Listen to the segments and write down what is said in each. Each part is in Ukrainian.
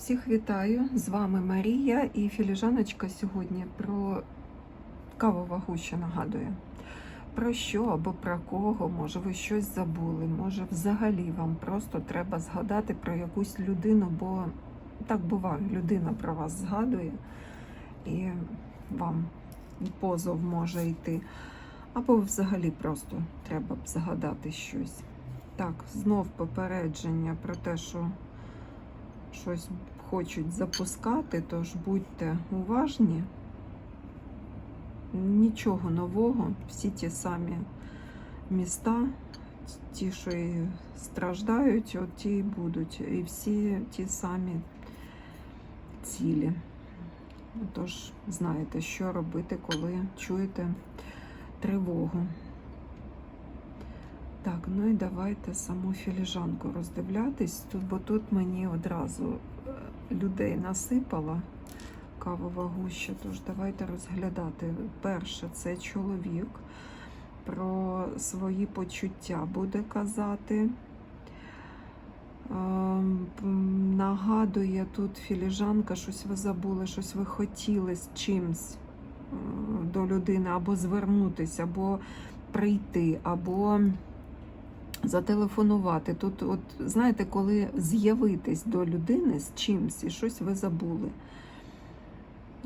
Всіх вітаю! З вами Марія і філіжаночка сьогодні про кавова гуща нагадує. Про що або про кого, може ви щось забули, може взагалі вам просто треба згадати про якусь людину, бо так буває, людина про вас згадує і вам позов може йти. Або взагалі просто треба б згадати щось. Так, знов попередження про те, що щось хочуть запускати, тож будьте уважні. Нічого нового, всі ті самі міста, ті, що і страждають, от ті і будуть. І всі ті самі цілі. Тож знаєте, що робити, коли чуєте тривогу. Так, ну і давайте саму філіжанку роздивлятись, тут, бо тут мені одразу е, людей насипала кавова гуща, тож давайте розглядати. Перше, це чоловік про свої почуття буде казати. Ем, Нагадує тут філіжанка, щось ви забули, щось ви хотіли з чимсь е, до людини, або звернутися, або прийти, або зателефонувати. Тут, от знаєте, коли з'явитись до людини з чимсь і щось ви забули.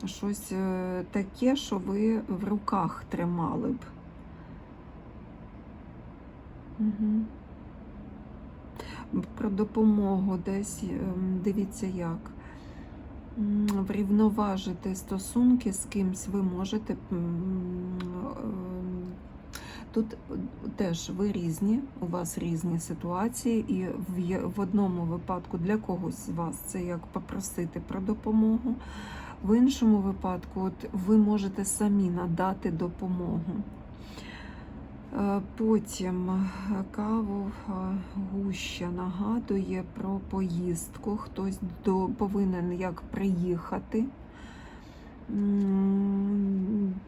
Щось е, таке, що ви в руках тримали б. Угу. Про допомогу десь ем, дивіться як. Врівноважити стосунки з кимсь ви можете. Тут теж ви різні, у вас різні ситуації, і в, одному випадку для когось з вас це як попросити про допомогу. В іншому випадку, от ви можете самі надати допомогу. Е, Потім е, каву е, гуща нагадує про поїздку. Хтось до, повинен як приїхати.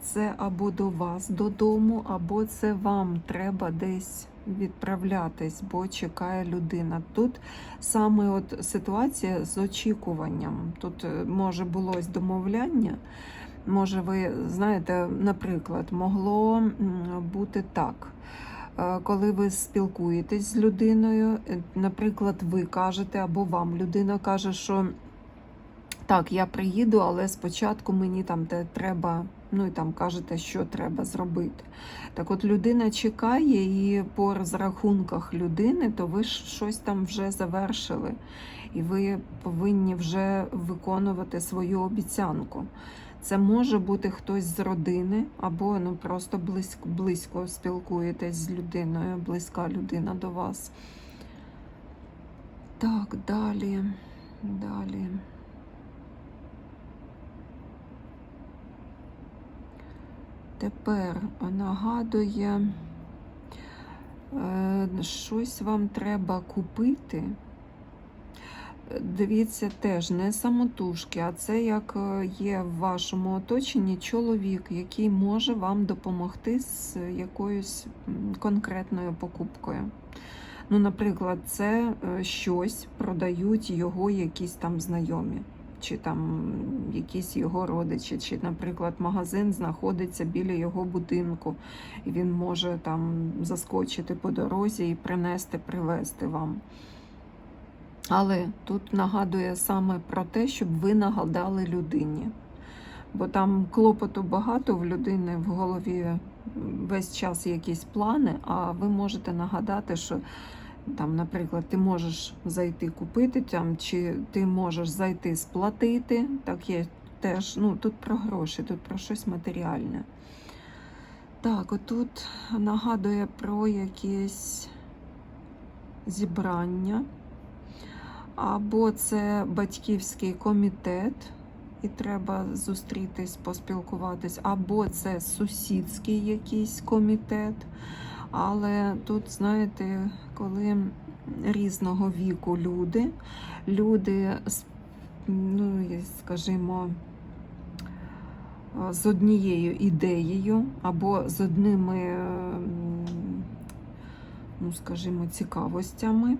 Це або до вас додому, або це вам треба десь відправлятись, бо чекає людина. Тут саме от ситуація з очікуванням. Тут е, може було домовляння. Може, ви знаєте, наприклад, могло бути так. Е, Коли ви спілкуєтесь з людиною, е, наприклад, ви кажете або вам людина каже, що так, я приїду, але спочатку мені там те треба, ну і там кажете, що треба зробити. Так от людина чекає, і по розрахунках людини, то ви ж щось там вже завершили, і ви повинні вже виконувати свою обіцянку. Це може бути хтось з родини, або ну просто близько, близько спілкуєтесь з людиною, близька людина до вас. Так, далі, далі. Тепер нагадує, е, щось вам треба купити. Дивіться, теж не самотужки, а це як е, є в вашому оточенні чоловік, який може вам допомогти з якоюсь конкретною покупкою. Ну, наприклад, це е, щось продають його якісь там знайомі, чи там якісь його родичі, чи, наприклад, магазин знаходиться біля його будинку, і він може там заскочити по дорозі і принести, привезти вам. Але тут нагадує саме про те, щоб ви нагадали людині. Бо там клопоту багато в людини в голові весь час якісь плани, а ви можете нагадати, що там, наприклад, ти можеш зайти купити, там, чи ти можеш зайти сплатити. Так є теж, ну тут про гроші, тут про щось матеріальне. Так, отут нагадує про якесь зібрання. Або це батьківський комітет, і треба зустрітись, поспілкуватись, або це сусідський якийсь комітет. Але тут, знаєте, коли різного віку люди, люди, ну, скажімо, з однією ідеєю, або з одними, ну, скажімо, цікавостями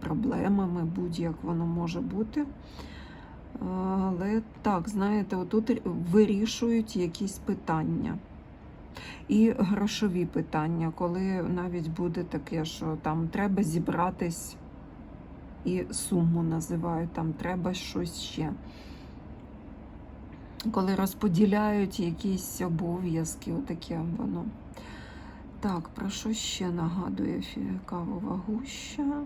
проблемами, будь-як воно може бути. Але так, знаєте, отут вирішують якісь питання. І грошові питання, коли навіть буде таке, що там треба зібратись і суму називають, там треба щось ще. Коли розподіляють якісь обов'язки, отаке воно. Так, про що ще нагадує фі- кавова гуща?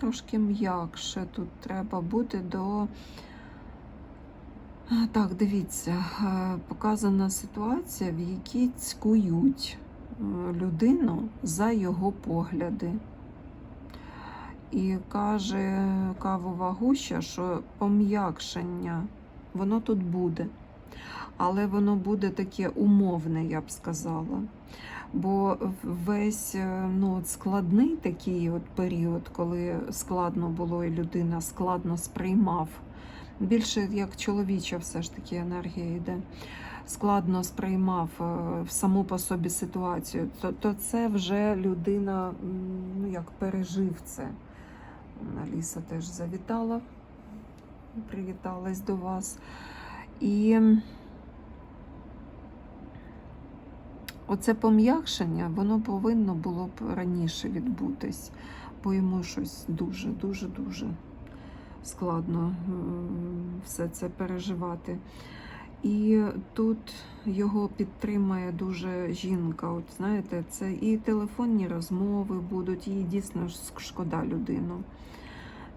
Трошки м'якше тут треба бути до. Так, дивіться, показана ситуація, в якій цькують е, людину за його погляди. І каже кавова гуща, що пом'якшення, воно тут буде. Але воно буде таке умовне, я б сказала. Бо весь е, ну, от складний такий от період, коли складно було і людина складно сприймав. Більше як чоловіча все ж таки енергія йде. Складно сприймав е, саму по собі ситуацію, то, то це вже людина ну, як пережив це. Аліса теж завітала, привіталась до вас. І оце пом'якшення, воно повинно було б раніше відбутись, бо йому щось дуже-дуже-дуже складно все це переживати. І тут його підтримує дуже жінка. От знаєте, це і телефонні розмови будуть, і дійсно шкода людину.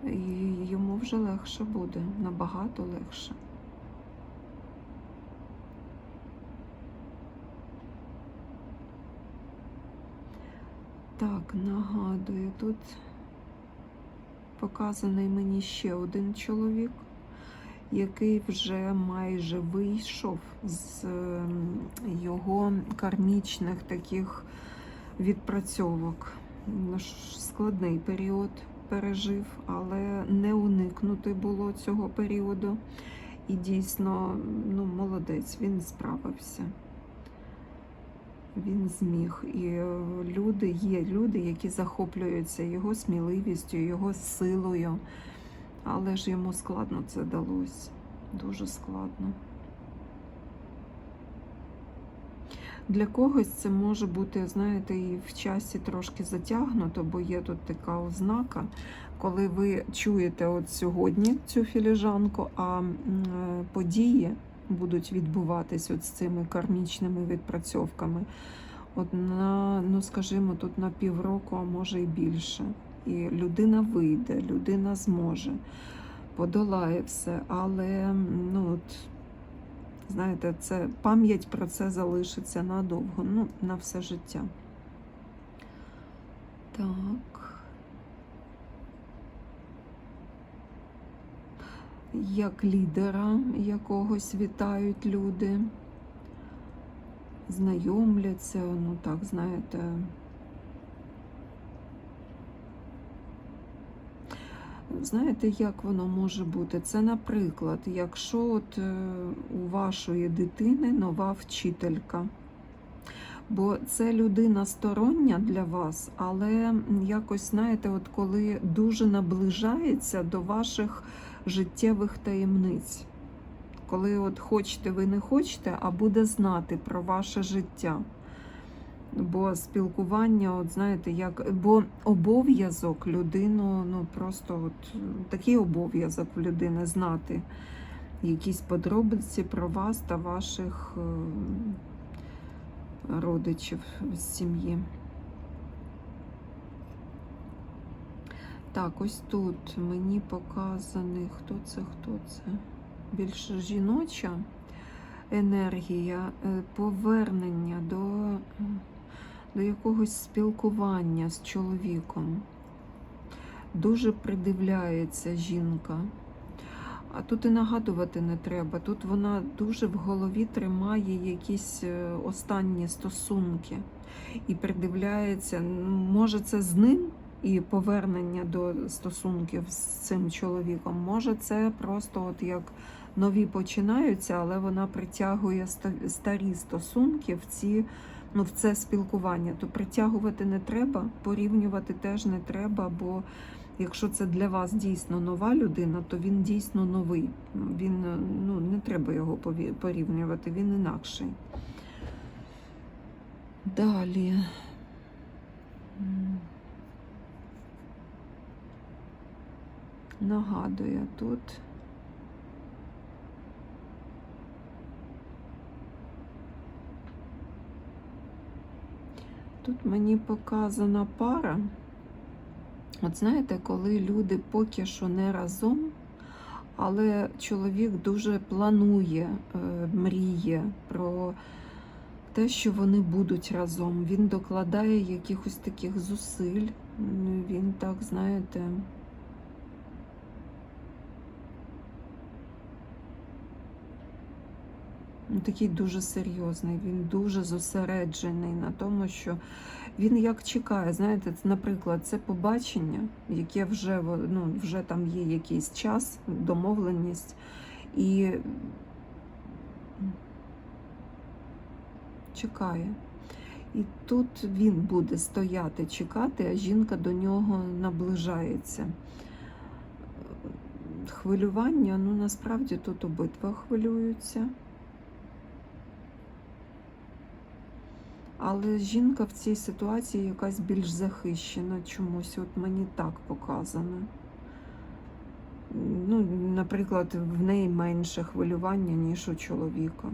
І йому вже легше буде, набагато легше. Так, нагадую, тут показаний мені ще один чоловік, який вже майже вийшов з ем, його кармічних таких відпрацьовок. Ну, Складний період пережив, але не уникнути було цього періоду. І дійсно, ну, молодець, він справився. Він зміг. І е, люди є люди, які захоплюються його сміливістю, його силою. Але ж йому складно це далось. Дуже складно. Для когось це може бути, знаєте, і в часі трошки затягнуто, бо є тут така ознака, коли ви чуєте от сьогодні цю філіжанку, а е, події будуть відбуватись от з цими кармічними відпрацьовками. От на, ну скажімо, тут на півроку, а може і більше. І людина вийде, людина зможе, подолає все, але ну от. Знаєте, це пам'ять про це залишиться надовго, ну, на все життя. Так. Як лідера якогось вітають люди, знайомляться, ну так, знаєте. Знаєте, як воно може бути? Це, наприклад, якщо от е, у вашої дитини нова вчителька, бо це людина стороння для вас, але якось, знаєте, от коли дуже наближається до ваших життєвих таємниць, коли от хочете ви не хочете, а буде знати про ваше життя. Бо спілкування, от знаєте, як бо обов'язок людину, ну просто от такий обов'язок в людини знати якісь подробиці про вас та ваших е, родичів з сім'ї. Так, ось тут мені показаний, хто це, хто це? Більше жіноча енергія, е, повернення до. до якогось спілкування з чоловіком. Дуже придивляється жінка. А тут і нагадувати не треба. Тут вона дуже в голові тримає якісь е, останні стосунки і придивляється, може, це з ним і повернення до стосунків з цим чоловіком. Може, це просто от як нові починаються, але вона притягує старі стосунки в ці ну, в це спілкування, то притягувати не треба, порівнювати теж не треба, бо якщо це для вас дійсно нова людина, то він дійсно новий. Він ну, не треба його порівнювати, він інакший. Далі. Нагадує тут. Тут мені показана пара. От знаєте, коли люди поки що не разом, але чоловік дуже планує, е, мріє про те, що вони будуть разом. Він докладає якихось таких зусиль. Він так, знаєте. Такий дуже серйозний, він дуже зосереджений на тому, що він як чекає, знаєте, наприклад, це побачення, яке вже ну, вже там є якийсь час, домовленість, і чекає. І тут він буде стояти, чекати, а жінка до нього наближається. Хвилювання, ну насправді тут обидва хвилюються. Але жінка в цій ситуації якась більш захищена чомусь. От мені так показано. Ну, наприклад, в неї менше хвилювання, ніж у чоловіка.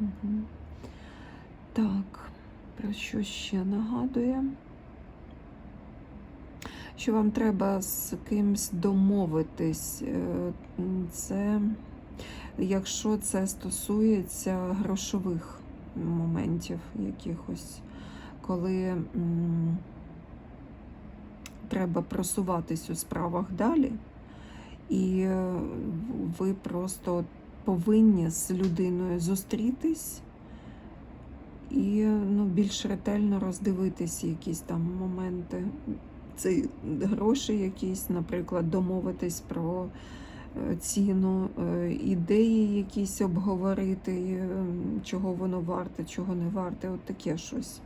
Мгм. Так, про що ще нагадує? Що вам треба з кимсь домовитись? Е, Це якщо це стосується грошових моментів якихось, коли треба просуватись у справах далі, і е, ви просто повинні з людиною зустрітись і ну, більш ретельно роздивитись якісь там моменти. Це гроші якісь, наприклад, домовитись про е, ціну, е, ідеї якісь обговорити, е, чого воно варте, чого не варте, от таке щось.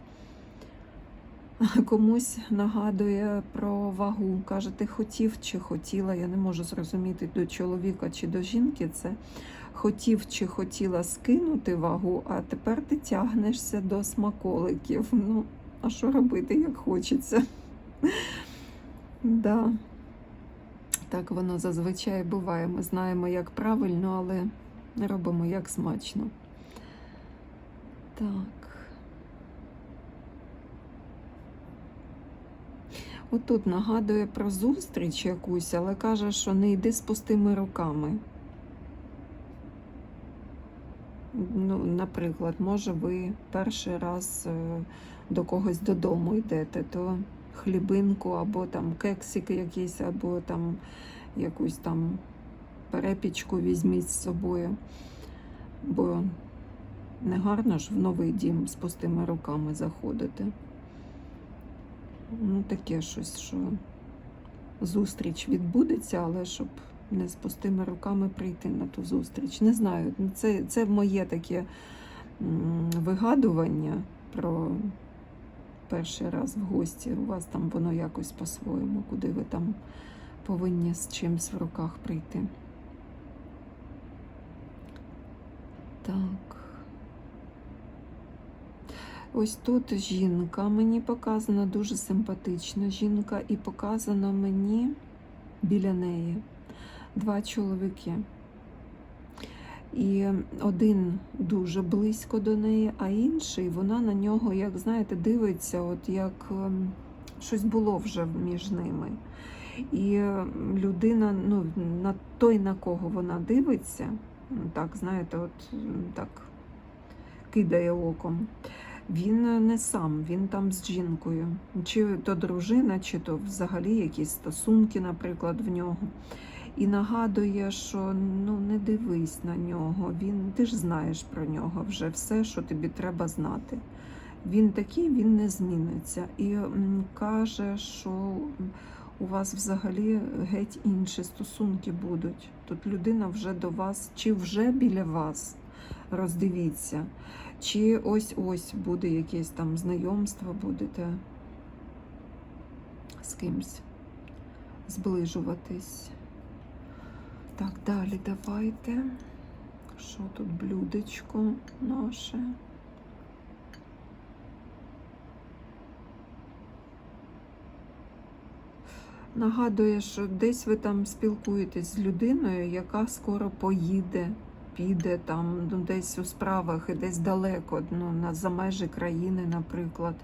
Комусь нагадує про вагу. Каже, ти хотів чи хотіла, я не можу зрозуміти до чоловіка чи до жінки це. Хотів чи хотіла скинути вагу, а тепер ти тягнешся до смаколиків. Ну, а що робити, як хочеться? Да. Так воно зазвичай буває. Ми знаємо, як правильно, але робимо як смачно. Так. Отут нагадує про зустріч якусь, але каже, що не йди з пустими руками. Ну, наприклад, може, ви перший раз е, до когось додому йдете, то хлібинку, або там кексик якийсь, або там якусь там перепічку візьміть з собою. Бо не гарно ж в новий дім з пустими руками заходити. Ну, таке щось, що зустріч відбудеться, але щоб не з пустими руками прийти на ту зустріч. Не знаю, це, це моє таке вигадування про перший раз в гості. У вас там воно якось по-своєму, куди ви там повинні з чимсь в руках прийти. Так. Ось тут жінка мені показана, дуже симпатична жінка, і показано мені біля неї два чоловіки. І один дуже близько до неї, а інший вона на нього, як знаєте, дивиться, от як ем, щось було вже між ними. І людина, ну, на той, на кого вона дивиться, так, знаєте, от так кидає оком. Він не сам, він там з жінкою. Чи то дружина, чи то взагалі якісь стосунки, наприклад, в нього. І нагадує, що ну не дивись на нього. Він, ти ж знаєш про нього вже все, що тобі треба знати. Він такий, він не зміниться. І каже, що у вас взагалі геть інші стосунки будуть. Тут людина вже до вас, чи вже біля вас, роздивіться, чи ось-ось буде якесь там знайомство, будете з кимсь зближуватись. Так, далі давайте. Що тут блюдечко наше? Нагадує, що десь ви там спілкуєтесь з людиною, яка скоро поїде, піде там ну, десь у справах і десь далеко, ну, на, за межі країни, наприклад.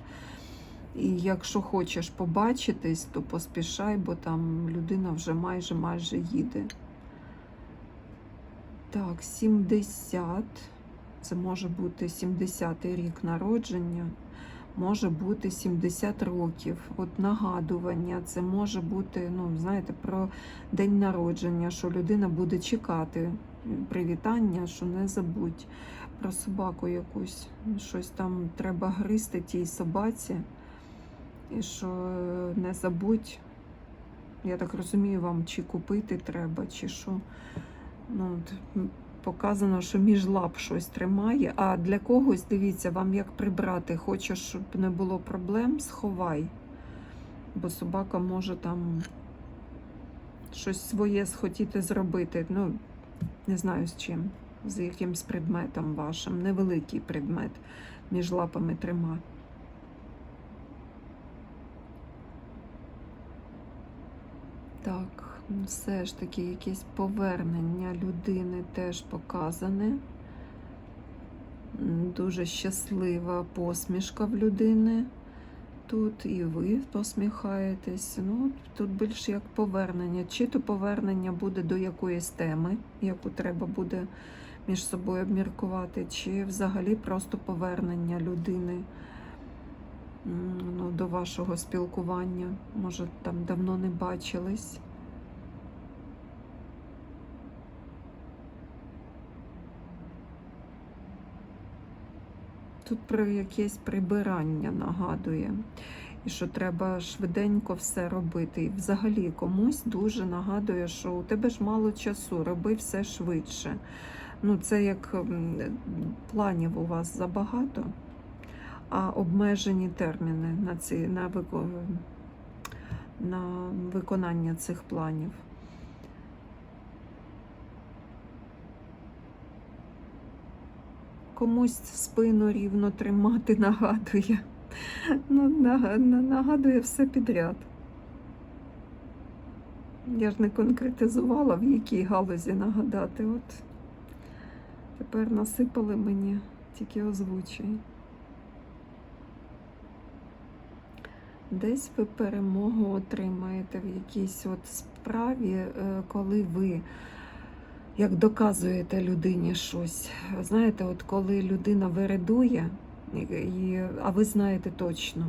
І якщо хочеш побачитись, то поспішай, бо там людина вже майже майже їде. Так, 70. Це може бути 70-й рік народження, може бути 70 років. От нагадування, це може бути, ну, знаєте, про день народження, що людина буде чекати привітання, що не забудь про собаку якусь. Щось там треба гризти тій собаці. І що е, не забудь, я так розумію, вам чи купити треба, чи що. Ну, показано, що між лап щось тримає. А для когось, дивіться, вам як прибрати. Хочеш, щоб не було проблем, сховай. Бо собака може там щось своє схотіти зробити. Ну, не знаю з чим, з якимсь предметом вашим. Невеликий предмет між лапами тримати. Так, все ж таки якесь повернення людини теж показане. Дуже щаслива посмішка в людини. Тут і ви посміхаєтесь. Ну, тут більше як повернення. Чи то повернення буде до якоїсь теми, яку треба буде між собою обміркувати, чи взагалі просто повернення людини ну, до вашого спілкування. Може, там давно не бачились. Тут про якесь прибирання нагадує, і що треба швиденько все робити. І взагалі комусь дуже нагадує, що у тебе ж мало часу, роби все швидше. Ну, це як планів у вас забагато, а обмежені терміни на, ці, на, вико, на виконання цих планів. Комусь спину рівно тримати нагадує. Ну, нагадує все підряд. Я ж не конкретизувала, в якій галузі нагадати. От тепер насипали мені, тільки озвучуй. Десь ви перемогу отримаєте в якійсь от справі, е, коли ви як доказуєте людині щось. Знаєте, от коли людина вередує, і, і- а ви знаєте точно,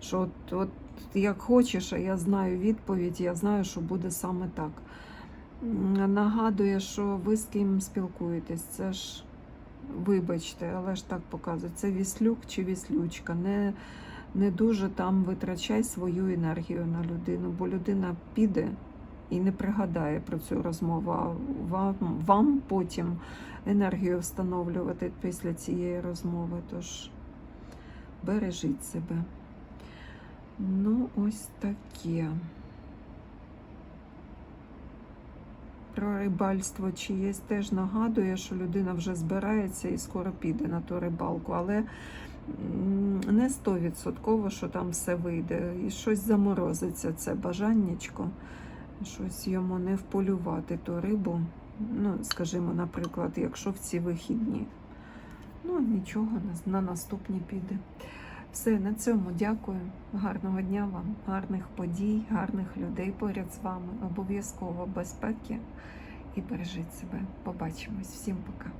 що от, от як хочеш, а я знаю відповідь, я знаю, що буде саме так. Нагадує, що ви з ким спілкуєтесь. Це ж, вибачте, але ж так показує. Це віслюк чи віслючка. Не, не дуже там витрачай свою енергію на людину, бо людина піде і не пригадає про цю розмову. А вам, вам потім енергію встановлювати після цієї розмови. Тож бережіть себе. Ну, ось таке. Про рибальство чиєсь теж нагадує, що людина вже збирається і скоро піде на ту рибалку, але не стовідсотково, що там все вийде. І щось заморозиться, це бажаннячко, щось йому не вполювати ту рибу. Ну, скажімо, наприклад, якщо в ці вихідні. Ну, нічого, на- на наступні піде. Все, на цьому дякую. Гарного дня вам, гарних подій, гарних людей поряд з вами. Обов'язково безпеки і бережіть себе. Побачимось. Всім пока.